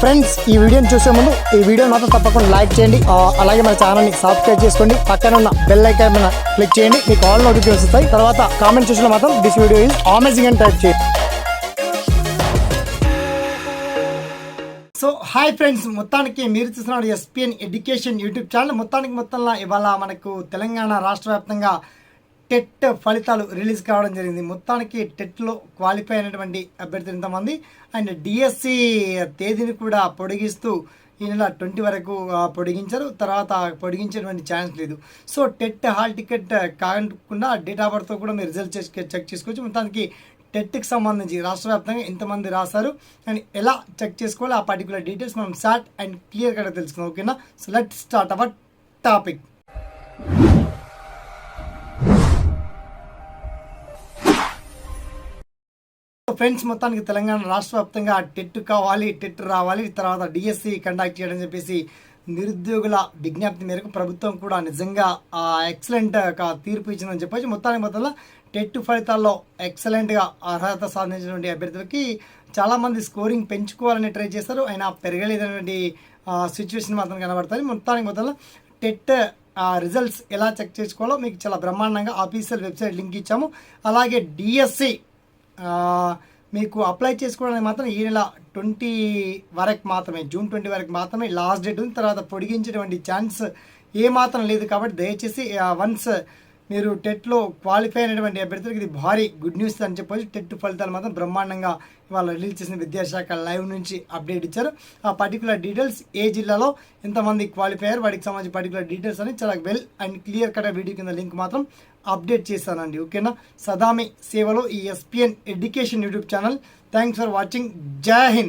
Friends ఈ వీడియోని చూసే ముందు ఈ వీడియో మాత్రం తప్పకుండా లైక్ చేయండి. అలాగే మన ఛానల్ని సబ్స్క్రైబ్ చేసుకోండి. పక్కన ఉన్న బెల్ ఐకాన్ మీద క్లిక్ చేయండి. మీకు ఆల్ నోటిఫికేషన్ వస్తాయి. తర్వాత కామెంట్ చూసిన మాత్రం దిస్ వీడియో ఈజ్ అమేజింగ్ అని టైప్ చేయండి. సో హాయ్ ఫ్రెండ్స్ మొత్తానికి మీరు చూస్తున్నారు ఎస్పిఎన్ ఎడ్యుకేషన్ యూట్యూబ్ ఛానల్ మొత్తానికి మొత్తంలో ఇవాళ మనకు తెలంగాణ రాష్ట్ర వ్యాప్తంగా టెట్ ఫలితాలు రిలీజ్ కావడం జరిగింది. మొత్తానికి టెట్లో క్వాలిఫై అయినటువంటి అభ్యర్థులు ఇంతమంది అండ్ డిఎస్సి తేదీని కూడా పొడిగిస్తూ ఈ నెల ట్వంటీ వరకు పొడిగించారు. తర్వాత పొడిగించేటువంటి ఛాన్స్ లేదు. సో టెట్ హాల్ టికెట్ కాకుండా డేట్ ఆఫ్ బర్త్తో కూడా మీరు రిజల్ట్ చెక్ చెక్ చేసుకోవచ్చు. మొత్తానికి టెట్కి సంబంధించి రాష్ట్ర వ్యాప్తంగా ఎంతమంది రాశారు? అండ్ ఎలా చెక్ చేసుకోవాలి ఆ పర్టికులర్ డీటెయిల్స్ మనం షార్ట్ అండ్ క్లియర్గా తెలుసుకుందాం. ఓకేనా? So let start our topic. Friends మొత్తానికి తెలంగాణ రాష్ట్ర వ్యాప్తంగా టెట్ కావాలి టెట్ రావాలి తర్వాత డిఎస్సి కండక్ట్ చేయడం చెప్పేసి నిరుద్యోగుల విజ్ఞప్తి మేరకు ప్రభుత్వం కూడా నిజంగా ఎక్సలెంట్ తీర్పు ఇచ్చిందని చెప్పొచ్చు. మొత్తానికి మొత్తంలో టెట్ ఫలితాల్లో ఎక్సలెంట్గా అర్హత సాధించినటువంటి అభ్యర్థులకి చాలామంది స్కోరింగ్ పెంచుకోవాలని ట్రై చేస్తారు అయినా పెరగలేదనేటువంటి సిచ్యువేషన్ మాత్రం కనబడుతుంది. మొత్తానికి మొత్తంలో టెట్ రిజల్ట్స్ ఎలా చెక్ చేసుకోవాలో మీకు చాలా బ్రహ్మాండంగా ఆఫీషియల్ వెబ్సైట్ లింక్ ఇచ్చాము. అలాగే డిఎస్సి మీకు అప్లై చేసుకోవడానికి మాత్రం ఈ నెల ట్వంటీ వరకు మాత్రమే జూన్ ట్వంటీ వరకు మాత్రమే లాస్ట్ డేట్ ఉంది తర్వాత పొడిగించేటువంటి ఛాన్స్ ఏమాత్రం లేదు కాబట్టి దయచేసి వన్స్ మీరు టెట్లో క్వాలిఫై అయినటువంటి అభ్యర్థులకు ఇది భారీ గుడ్ న్యూస్ అని చెప్పొచ్చు. టెట్ ఫలితాలు మాత్రం బ్రహ్మాండంగా ఇవాళ రిలీజ్ చేసిన విద్యాశాఖ లైవ్ నుంచి అప్డేట్ ఇచ్చారు. ఆ పర్టికులర్ డీటెయిల్స్ ఏ జిల్లాలో ఎంతమంది క్వాలిఫై వాటికి సంబంధించిన పర్టికులర్ డీటెయిల్స్ అని చాలా well and clear cut video కింద లింక్ మాత్రం అప్డేట్ చేస్తానండి. ఓకేనా? సదామి సేవలో ఈ SPN education YouTube channel thanks for watching జై హింద్